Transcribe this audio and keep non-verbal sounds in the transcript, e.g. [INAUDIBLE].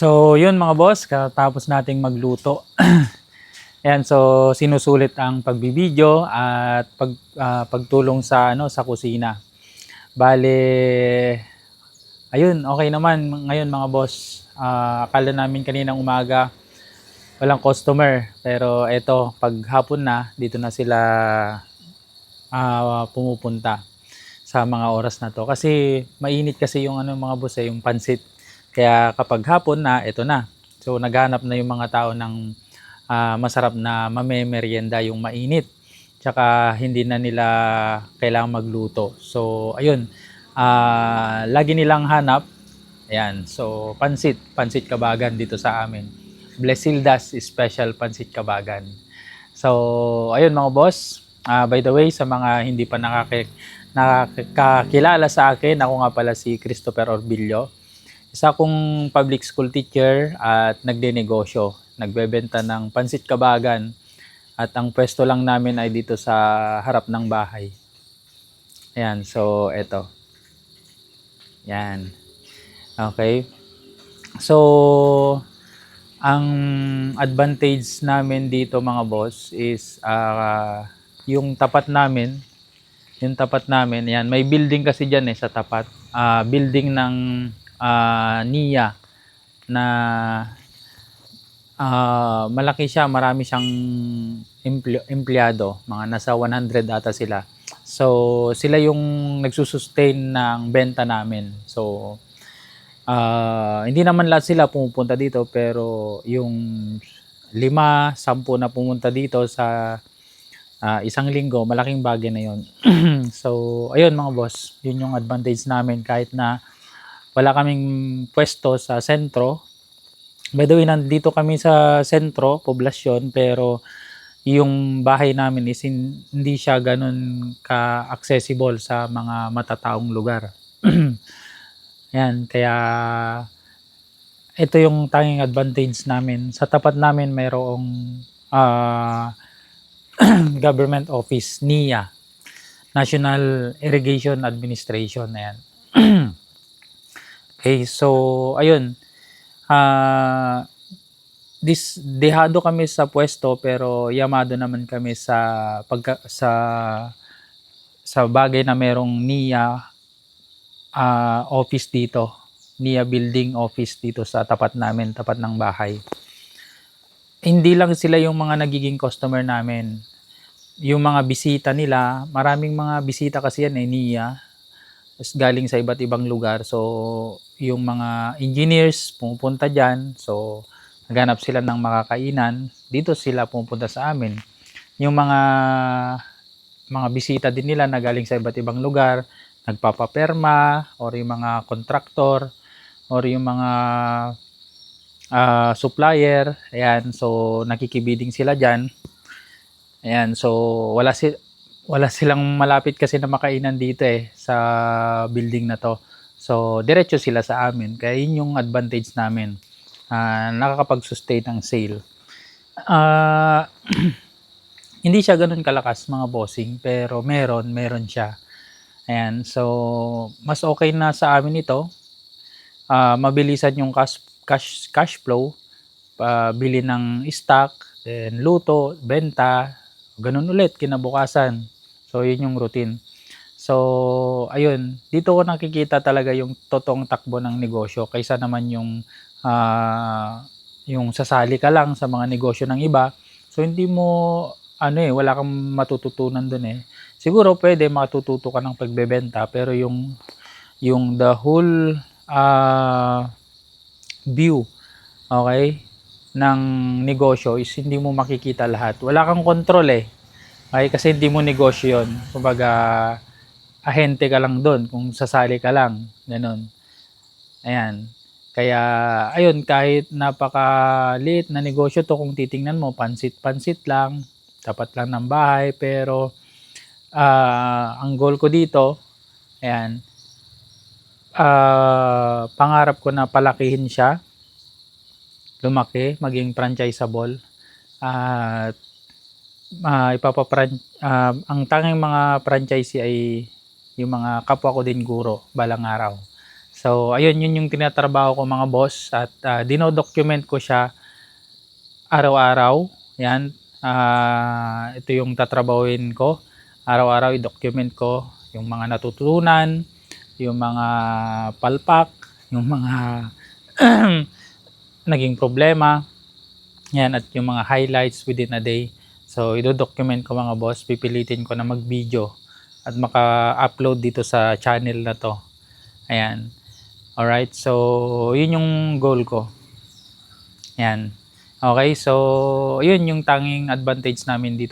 So, yun mga boss, katapos nating magluto. [CLEARS THROAT] Ayan, so sinusulit ang pagbibideo at pag, ah, pagtulong sa ano sa kusina. Bale, ayun, okay naman ngayon mga boss. Ah, akala namin kaninang umaga walang customer, pero eto pag hapon na dito na sila ah, pumupunta sa mga oras na to kasi mainit kasi yung ano mga boss eh, yung pansit. Kaya kapag hapon na, ito na. So naghanap na yung mga tao ng ah, masarap na mamemerienda yung mainit. Tsaka hindi na nila kailangang magluto. So ayun, ah, lagi nilang hanap. Ayan, so pansit, pansit kabagan dito sa amin. Blesildas Special Pansit Kabagan. So ayun mga boss, Ah, by the way, sa mga hindi pa nakaki, nakakilala sa akin, ako nga pala si Christopher Orbillo. Isa akong public school teacher at nagdenegosyo. Nagbebenta ng pansit kabagan at ang pwesto lang namin ay dito sa harap ng bahay. Ayan, so eto. Yan. Okay. So, ang advantage namin dito mga boss is ah, yung tapat namin, yung tapat namin, yan, may building kasi dyan eh sa tapat. Ah, building ng ah, NIA na ah, malaki siya, marami siyang empl- empleyado, mga nasa 100 ata sila. So, sila yung nagsusustain ng benta namin. So, ah, hindi naman lahat sila pumupunta dito, pero yung lima, sampu na pumunta dito sa ah, isang linggo, malaking bagay na yon. [CLEARS THROAT] so, ayun mga boss, yun yung advantage namin kahit na wala kaming pwesto sa sentro. By the way, nandito kami sa sentro, poblasyon, pero yung bahay namin is hin- hindi siya ganun ka-accessible sa mga matataong lugar. [CLEARS THROAT] Yan, kaya ito yung tanging advantage namin. Sa tapat namin mayroong ah, [CLEARS THROAT] government office, NIA, National Irrigation Administration. Ayan. [CLEARS THROAT] okay, so, ayun. Ah, dis, dehado kami sa pwesto pero yamado naman kami sa pagka, sa sa bagay na merong NIA ah, office dito. NIA building office dito sa tapat namin, tapat ng bahay hindi lang sila yung mga nagiging customer namin. Yung mga bisita nila, maraming mga bisita kasi yan eh, NIA, galing sa iba't ibang lugar. So, yung mga engineers pumupunta dyan. So, naghanap sila ng makakainan. Dito sila pumupunta sa amin. Yung mga mga bisita din nila na galing sa iba't ibang lugar, nagpapaperma, or yung mga kontraktor, or yung mga ah, supplier. Ayan, so nakikibiding sila diyan. Ayan, so wala si wala silang malapit kasi na makainan dito eh sa building na to. So diretso sila sa amin. Kaya yun yung advantage namin. Ah, nakakapag-sustain ng sale. Ah, [CLEARS THROAT] hindi siya ganun kalakas mga bossing, pero meron, meron siya. Ayan, so mas okay na sa amin ito. Ah, mabilisan yung cash cash cash flow, bili ng stock, then luto, benta, ganun ulit kinabukasan. So yun yung routine. So ayun, dito ko nakikita talaga yung totoong takbo ng negosyo kaysa naman yung ah, yung sasali ka lang sa mga negosyo ng iba. So hindi mo ano eh, wala kang matututunan doon eh. Siguro pwede matututo ka ng pagbebenta pero yung yung the whole ah view okay ng negosyo is hindi mo makikita lahat. Wala kang control eh. Okay, kasi hindi mo negosyo 'yon. Kumbaga ahente ka lang doon kung sasali ka lang, ganun. Ayan. Kaya ayun kahit napakaliit na negosyo to kung titingnan mo pansit-pansit lang, tapat lang ng bahay pero ah, ang goal ko dito ayan ah, pangarap ko na palakihin siya, lumaki, maging franchisable, at uh, ipapapran ah, ang tanging mga franchisee ay yung mga kapwa ko din guro balang araw. So, ayun, yun yung tinatrabaho ko mga boss at uh, dinodocument ko siya araw-araw. Yan, ah, ito yung tatrabahuin ko. Araw-araw i-document ko yung mga natutunan, yung mga palpak, yung mga [CLEARS THROAT] naging problema. Yan, at yung mga highlights within a day. So, i-document ko mga boss. Pipilitin ko na mag-video at maka-upload dito sa channel na to. Ayan. Alright, so yun yung goal ko. Yan. Okay, so yun yung tanging advantage namin dito